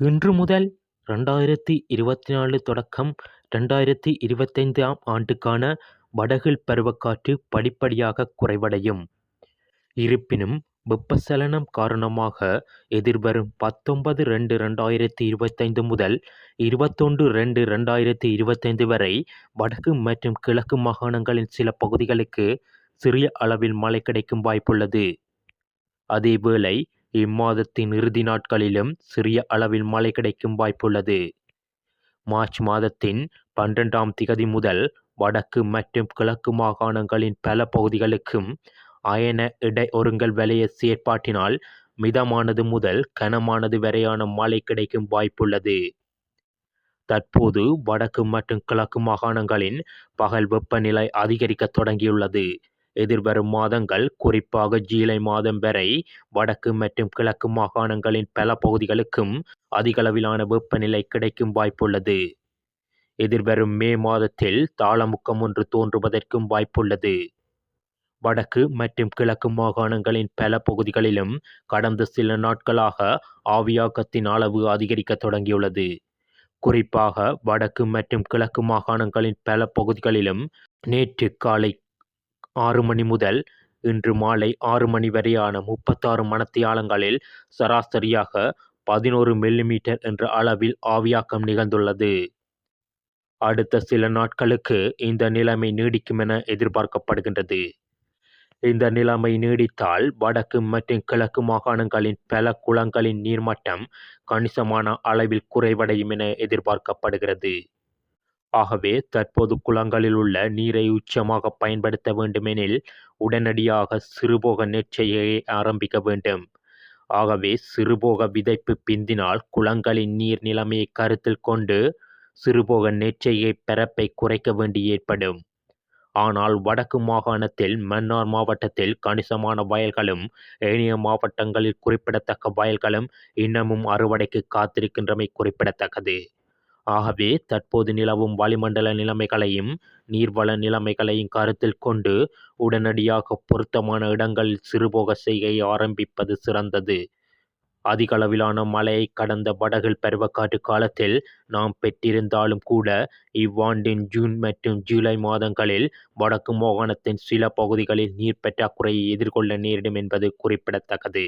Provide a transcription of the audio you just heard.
இன்று முதல் ரெண்டாயிரத்தி இருபத்தி நாலு தொடக்கம் ரெண்டாயிரத்தி இருபத்தைந்தாம் ஆண்டுக்கான வடகில் பருவக்காற்று படிப்படியாக குறைவடையும். இருப்பினும் வெப்பச்சலனம் காரணமாக எதிர்வரும் பத்தொன்பது ரெண்டு ரெண்டாயிரத்தி இருபத்தைந்து முதல் இருபத்தொன்று ரெண்டு ரெண்டாயிரத்தி இருபத்தைந்து வரை வடக்கு மற்றும் கிழக்கு மாகாணங்களின் சில பகுதிகளுக்கு சிறிய அளவில் மழை கிடைக்கும் வாய்ப்புள்ளது. அதேவேளை இம்மாதத்தின் இறுதி நாட்களிலும் சிறிய அளவில் மழை கிடைக்கும் வாய்ப்புள்ளது. மார்ச் மாதத்தின் பன்னிரெண்டாம் திகதி முதல் வடக்கு மற்றும் கிழக்கு மாகாணங்களின் பல பகுதிகளுக்கும் அயன இடைஒருங்கல் வலைய செயற்பாட்டினால் மிதமானது முதல் கனமானது வரையான மழை கிடைக்கும் வாய்ப்புள்ளது. தற்போது வடக்கு மற்றும் கிழக்கு மாகாணங்களின் பகல் வெப்பநிலை அதிகரிக்கத் தொடங்கியுள்ளது. எதிர்வரும் மாதங்கள் குறிப்பாக ஜூலை மாதம் வரை வடக்கு மற்றும் கிழக்கு மாகாணங்களின் பல பகுதிகளுக்கும் அதிகளவிலான வெப்பநிலை கிடைக்கும் வாய்ப்புள்ளது. எதிர்வரும் மே மாதத்தில் தாளமுக்கம் ஒன்று தோன்றுவதற்கும் வாய்ப்புள்ளது. வடக்கு மற்றும் கிழக்கு மாகாணங்களின் பல பகுதிகளிலும் கடந்த சில நாட்களாக ஆவியாக்கத்தின் அளவு அதிகரிக்க தொடங்கியுள்ளது. குறிப்பாக வடக்கு மற்றும் கிழக்கு மாகாணங்களின் பல பகுதிகளிலும் நேற்று காலை ஆறு மணி முதல் இன்று மாலை ஆறு மணி வரையான முப்பத்தாறு மணத்தியாலங்களில் சராசரியாக பதினோரு மில்லிமீட்டர் என்ற அளவில் ஆவியாக்கம் நிகழ்ந்துள்ளது. அடுத்த சில நாட்களுக்கு இந்த நிலைமை நீடிக்கும் என எதிர்பார்க்கப்படுகின்றது. இந்த நிலைமை நீடித்தால் வடக்கு மற்றும் கிழக்கு மாகாணங்களின் பல குளங்களின் நீர்மட்டம் கணிசமான அளவில் குறைவடையும் என எதிர்பார்க்கப்படுகிறது. ஆகவே தற்போது குளங்களில் உள்ள நீரை உச்சமாக பயன்படுத்த வேண்டுமெனில் உடனடியாக சிறுபோக நெற்செய்கையை ஆரம்பிக்க வேண்டும். ஆகவே சிறுபோக விதைப்பு பிந்தினால் குளங்களின் நீர் நிலைமையை கருத்தில் கொண்டு சிறுபோக நெற்செய்கை பரப்பை குறைக்க வேண்டி ஏற்படும். ஆனால் வடக்கு மாகாணத்தில் மன்னார் மாவட்டத்தில் கணிசமான வயல்களும் ஏனைய மாவட்டங்களில் குறிப்பிடத்தக்க வயல்களும் இன்னமும் அறுவடைக்கு காத்திருக்கின்றமை குறிப்பிடத்தக்கது. ஆகவே தற்போது நிலவும் வளிமண்டல நிலைமைகளையும் நீர்வள நிலைமைகளையும் கருத்தில் கொண்டு உடனடியாக பொருத்தமான இடங்களில் சிறுபோக செய்கை ஆரம்பிப்பது சிறந்தது. அதிகளவிலான மழையை கடந்த வடகில் பருவக்காற்று காலத்தில் நாம் பெற்றிருந்தாலும் கூட இவ்வாண்டின் ஜூன் மற்றும் ஜூலை மாதங்களில் வடக்கு மாகாணத்தின் சில பகுதிகளில் நீர் பற்றாக்குறையை எதிர்கொள்ள நேரிடும் என்பது குறிப்பிடத்தக்கது.